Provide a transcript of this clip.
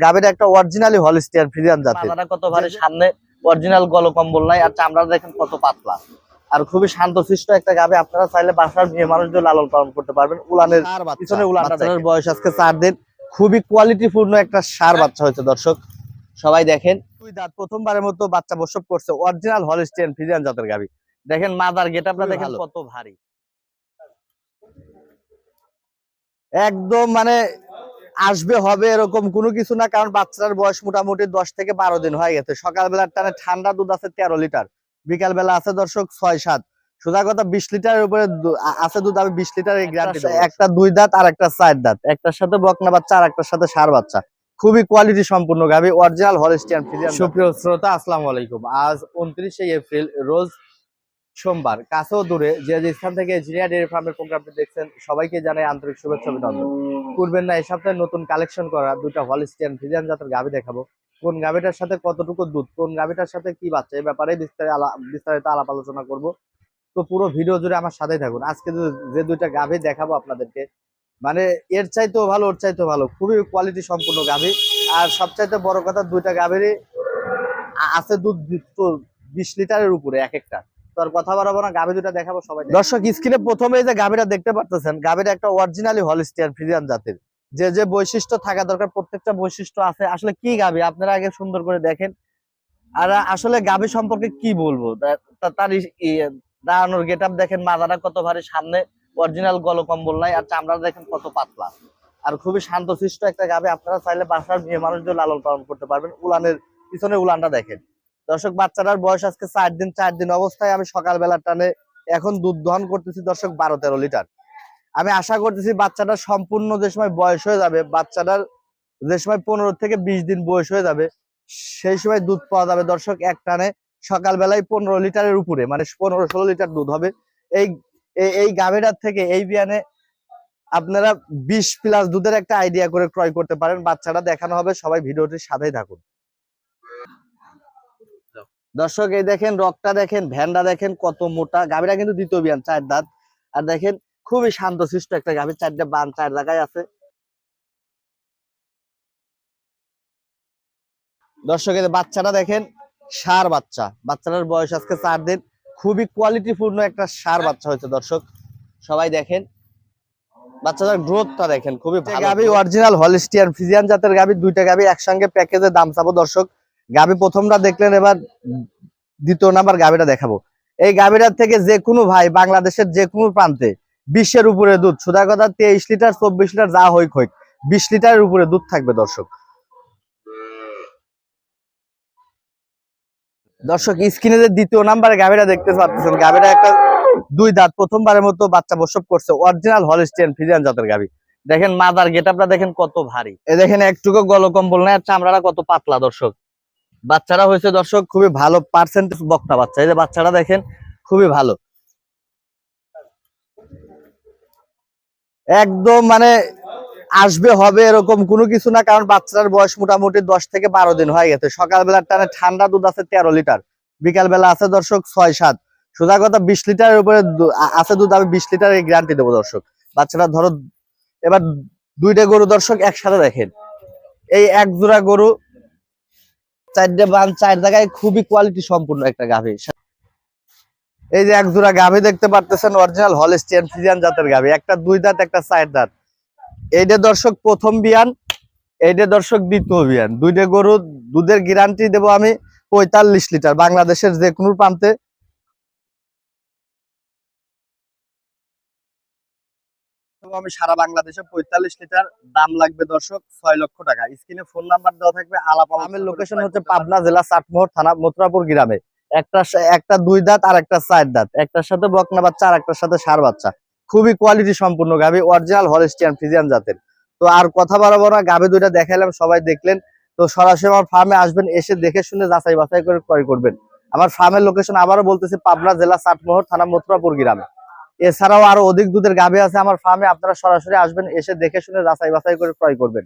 গাভীর একটা originally Holstein Friesian জাতের। মাথাটা কত ভারী সামনে অরিজিনাল গল কম্বল নাই। আর চামড়া দেখেন কত পাতলা। আর খুবই শান্তশিষ্ট একটা গাবে আপনারা চাইলে বাসার মেয়ে মানুষদের লালন পালন করতে পারবেন। উলানের পিছনে বাচ্চাটার বয়স আজকে চার দিন। খুবই কোয়ালিটিপূর্ণ একটা সার বাচ্চা হয়েছে দর্শক। সবাই দেখেন। দুই দাঁত প্রথমবারের মতো বাচ্চা প্রসব করছে অরিজিনাল হলিস্টিয়ান ফ্রিজিয়ান জাতের গাভী। দেখেন মাদার গেট খুবই দেখেন কত ভারী। একদম মানে আসবে, হবে এরকম কোনো কিছু না, কারণ বাচ্চার বয়স মোটামুটি দশ থেকে বারো দিন হয়ে গেছে। সকালবেলার টানে ঠান্ডা দুধ আছে তেরো লিটার বিকাল বেলা আছে দর্শক ছয় সাত। সোজা কথা, বিশ লিটারের উপরে আছে দুধ, আমি বিশ গ্যারান্টি একটা- দুই দাঁত আর একটা চার দাঁত, একটার সাথে বকনা বাচ্চা আর একটার সাথে সার বাচ্চা। খুবই কোয়ালিটি সম্পূর্ণ গাভি অরিজিনাল হলিস্টিয়ান ফ্রিজিয়ান। সুপ্রিয় শ্রোতা, আসসালামু আলাইকুম। আজ উনত্রিশে এপ্রিল, রোজ সোমবার। কাছেও দূরে। যে যে স্থান থেকে জিনিয়া ডেয়ারি ফার্মের প্রোগ্রামটি দেখছেন, সবাইকে জানাই আন্তরিক শুভেচ্ছা, অভিনন্দন। করবেন না, এই সপ্তাহে নতুন কালেকশন করা দুইটা হলিস্টিয়ান ফ্রিজিয়ান জাতের গাভি দেখাবো। কোন গাভিটার সাথে কতটুকু দুধ, কোন গাভিটার সাথে কি বাচ্চা, এই ব্যাপারে বিস্তারিত বিস্তারিত আলাপ আলোচনা করব। তো পুরো ভিডিও জুড়ে আমার সাথেই থাকুন। আজকে যে- দুইটা গাভি দেখাবো আপনাদেরকে মানে এর চাইতেও ভালো, ওর চাইতেও ভালো। খুবই কোয়ালিটি সম্পূর্ণ গাভি। আর সবচাইতে বড় কথা, দুইটা গাভিরই আছে দুধ বিশ লিটারের উপরে এক একটা। তো আর কথা বাড়াবো না, গাভি দেখাবো সবাই দর্শক, স্ক্রিনে প্রথমে যে গাভিটা দেখতে পারতেছেন গাভিটা একটা অরিজিনালি হলিস্টিয়ান ফ্রিজিয়ান জাতের। যে যে বৈশিষ্ট্য থাকা দরকার, প্রত্যেকটা বৈশিষ্ট্য আছে। আসলে কি আপনারা আগে সুন্দর করে দেখেন। আর আসলে সম্পর্কে কি বলব? তার দাঁড়ানোর গেট দেখেন, মাথাটা কত ভারী, সামনে অরিজিনাল গল কম্বল নাই, আর চামড়া দেখেন কত পাতলা। আর খুবই শান্তশিষ্ট একটা গাভি, আপনারা চাইলে বাসার মেয়ে মানুষদের লালন পালন করতে পারবেন। উলানের পিছনে উলানটা দেখেন। দর্শক, বাচ্চাটার বয়স আজকে চার দিন চার দিন অবস্থায় আমি সকালবেলার টানে এখন দুধ দহন করতেছি দর্শক বারো তেরো লিটার। আমি আশা করতেছি বাচ্চাটা সম্পূর্ণ যে সময় বয়স হয়ে যাবে, বাচ্চাটার যে সময় পনেরো থেকে বিশ দিন বয়স হয়ে যাবে, সেই সময় দুধ পাওয়া যাবে দর্শক এক টানে সকালবেলায় পনেরো লিটারের উপরে মানে পনেরো ষোলো লিটার দুধ হবে। এই, এই- এই গাভীটার থেকে এই বিয়ানে আপনারা বিশ প্লাস দুধের একটা আইডিয়া করে ক্রয় করতে পারেন। বাচ্চাটা দেখানো হবে, সবাই ভিডিওটির সাথেই থাকুন। দর্শক এই দেখেন রকটা দেখেন ভ্যানটা দেখেন কত মোটা। গাভীরা কিন্তু দ্বিতীয় বিয়ান চার দাঁত। আর দেখেন খুবই শান্তশিষ্ট একটা গাভীর চারটে বান চার জায়গায় আছে। দর্শক বাচ্চাটা দেখেন সার বাচ্চা। বাচ্চাটার বয়স আজকে চার দিন। খুবই কোয়ালিটিপূর্ণ একটা সার বাচ্চা হয়েছে দর্শক। সবাই দেখেন। বাচ্চাটার গ্রোথটা দেখেন খুবই গাবি অরিজিনাল হলিস্টিয়ান ফিজিয়ান জাতের গাবি দুইটা গাভী একসঙ্গে প্যাকেজে দাম চাবো দর্শক। গাবি প্রথমটা দেখলেন, এবার দ্বিতীয় নাম্বার গাবিটা দেখাবো। এই গাবিটার থেকে যে কোনো ভাই বাংলাদেশের যে কোনো প্রান্তে বিশের উপরে দুধ, সুদা কথা তেইশ লিটার, চব্বিশ লিটার, যা হইক হইক বিশ লিটারের উপরে দুধ থাকবে দর্শক। দর্শক, স্ক্রিনে যে দ্বিতীয় নাম্বারে গাভিটা দেখতে পাচ্ছেন গাভিটা একটা দুই দাঁত, প্রথমবারের মতো বাচ্চা প্রসব করছে অরিজিনাল হলিস্টিয়ান ফিজিয়ান জাতের গাভি দেখেন মাদার গেটআপটা দেখেন কত ভারী। এ দেখেন একটুকু গলকম্বল আর চামড়াটা কত পাতলা দর্শক। বাচ্চারা হয়েছে দর্শক, খুবই ভালো পার্সেন্টেজ বক্তা বাচ্চা। এই যে বাচ্চাটা দেখেন, খুবই ভালো। একদম মানে আসবে, হবে এরকম কোনো কিছু না, কারণ বাচ্চার বয়স মোটামুটি দশ থেকে বারো দিন হয়ে গেছে। সকালবেলার টানে ঠান্ডা দুধ আছে তেরো লিটার বিকাল বেলা আছে দর্শক ছয় সাত। সোজা কথা, বিশ লিটারের উপরে আছে দুধ, আমি বিশ লিটারের গ্যারান্টি দেবো দর্শক। বাচ্চাটা ধরো, এবার দুইটা গরু দর্শক একসাথে দেখেন। এই এক জোড়া গরু চারটে বান, চার জায়গায় খুবই কোয়ালিটি সম্পূর্ণ একটা গাভী। এই যে এক জোড়া গাভী দেখতে পারতেছেন অরিজিনাল হলস্টিয়ান ফ্রিজিয়ান জাতের গাভী। একটা দুই দাঁত, একটা চার দাঁত। এইটা দর্শক প্রথম বিয়ান, এইটা দর্শক দ্বিতীয় বিয়ান। দুইটা গরু, দুধের গ্যারান্টি দেবো আমি পঁয়তাল্লিশ লিটার। বাংলাদেশের যে কোনো প্রান্তে আমি সারা বাংলাদেশে পঁয়তাল্লিশ লিটার দাম লাগবে দর্শক ছয় লক্ষ টাকা। স্ক্রিনে ফোন নাম্বার দেওয়া থাকবে আলাপ আমের লোকেশন হচ্ছে পাবনা জেলা চাটমোহর থানা মথুরাপুর গ্রামে। একটা একটা দুই দাঁত আর একটা চার দাঁত। একটার সাথে বকনা বাচ্চা আর একটার সাথে সার বাচ্চা। খুবই কোয়ালিটি সম্পূর্ণ গাভি অরিজিনাল হলিস্টিয়ান ফিজিয়ান জাতের। তো আর কথা বাড়াবো না গাভি দুইটা দেখাইলাম সবাই দেখলেন। তো সরাসরি আমার ফার্মে আসবেন এসে দেখে শুনে যাচাই বাছাই করে ক্রয় করবেন। আমার ফার্মের লোকেশন আবারও বলতেছি পাবনা জেলা চাটমোহর থানা মথুরাপুর গ্রামে। এছাড়াও আরও অধিক দুধের গাভী আছে আমার ফার্মে আপনারা সরাসরি আসবেন, এসে দেখে শুনে যাচাই বাছাই করে ক্রয় করবেন।